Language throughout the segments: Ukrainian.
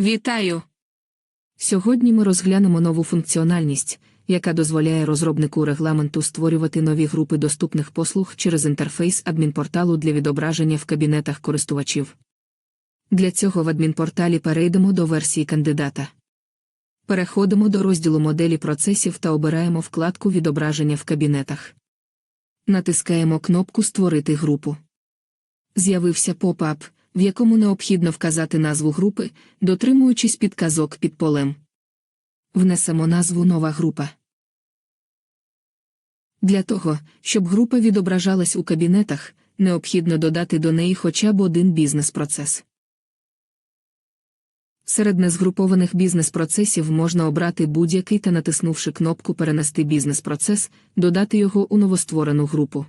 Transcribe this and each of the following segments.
Вітаю! Сьогодні ми розглянемо нову функціональність, яка дозволяє розробнику регламенту створювати нові групи доступних послуг через інтерфейс адмінпорталу для відображення в кабінетах користувачів. Для цього в адмінпорталі перейдемо до версії кандидата. Переходимо до розділу моделі процесів та обираємо вкладку відображення в кабінетах. Натискаємо кнопку Створити групу. З'явився поп-ап, в якому необхідно вказати назву групи, дотримуючись підказок під полем. Внесемо назву Нова група. Для того, щоб група відображалась у кабінетах, необхідно додати до неї хоча б один бізнес-процес. Серед незгрупованих бізнес-процесів можна обрати будь-який та, натиснувши кнопку Перенести бізнес-процес, додати його у новостворену групу.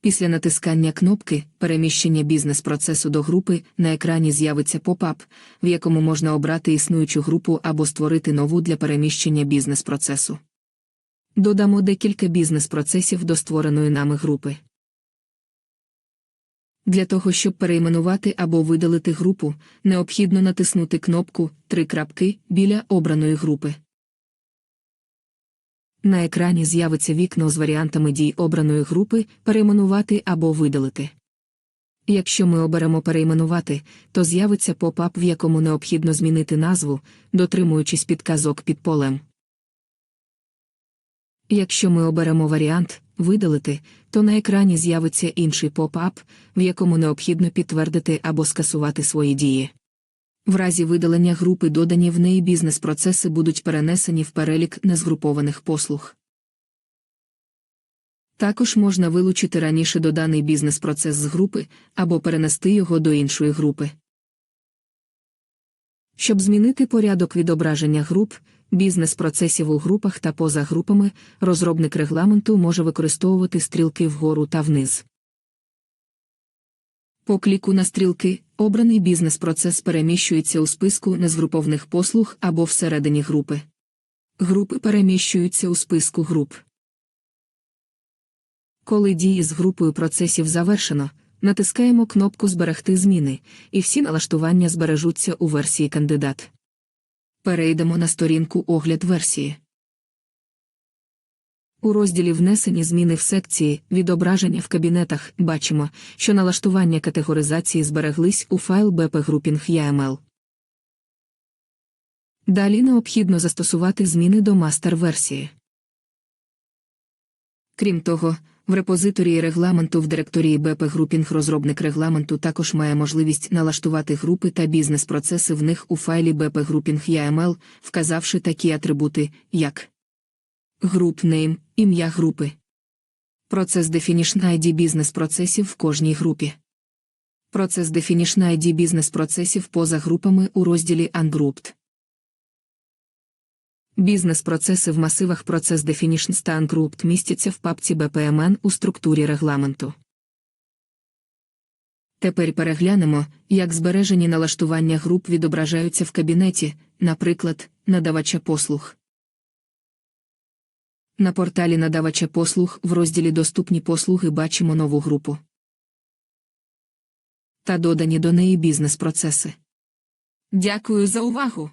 Після натискання кнопки Переміщення бізнес-процесу до групи на екрані з'явиться поп-ап, в якому можна обрати існуючу групу або створити нову для переміщення бізнес-процесу. Додамо декілька бізнес-процесів до створеної нами групи. Для того, щоб перейменувати або видалити групу, необхідно натиснути кнопку «Три крапки» біля обраної групи. На екрані з'явиться вікно з варіантами дій обраної групи перейменувати або видалити. Якщо ми оберемо перейменувати, то з'явиться поп-ап, в якому необхідно змінити назву, дотримуючись підказок під полем. Якщо ми оберемо варіант видалити, то на екрані з'явиться інший поп-ап, в якому необхідно підтвердити або скасувати свої дії. В разі видалення групи додані в неї бізнес-процеси будуть перенесені в перелік незгрупованих послуг. Також можна вилучити раніше доданий бізнес-процес з групи або перенести його до іншої групи. Щоб змінити порядок відображення груп, бізнес-процесів у групах та поза групами, розробник регламенту може використовувати стрілки вгору та вниз. По кліку на стрілки обраний бізнес-процес переміщується у списку незгрупованих послуг або всередині групи. Групи переміщуються у списку груп. Коли дії з групою процесів завершено, натискаємо кнопку Зберегти зміни, і всі налаштування збережуться у версії кандидат. Перейдемо на сторінку Огляд версії. У розділі Внесені зміни в секції Відображення в кабінетах бачимо, що налаштування категоризації збереглись у файл bpgrouping.yml. Далі необхідно застосувати зміни до мастер-версії. Крім того, в репозиторії регламенту в директорії bpgrouping розробник регламенту також має можливість налаштувати групи та бізнес-процеси в них у файлі BP bpgrouping.yml, вказавши такі атрибути, як Group Name – ім'я групи. Процес Definition ID бізнес-процесів в кожній групі. Процес Definition ID бізнес-процесів поза групами у розділі Ungrouped. Бізнес-процеси в масивах процес Definitions та Ungrouped містяться в папці BPMN у структурі регламенту. Тепер переглянемо, як збережені налаштування груп відображаються в кабінеті, наприклад, надавача послуг. На порталі надавача послуг в розділі Доступні послуги бачимо нову групу та додані до неї бізнес-процеси. Дякую за увагу!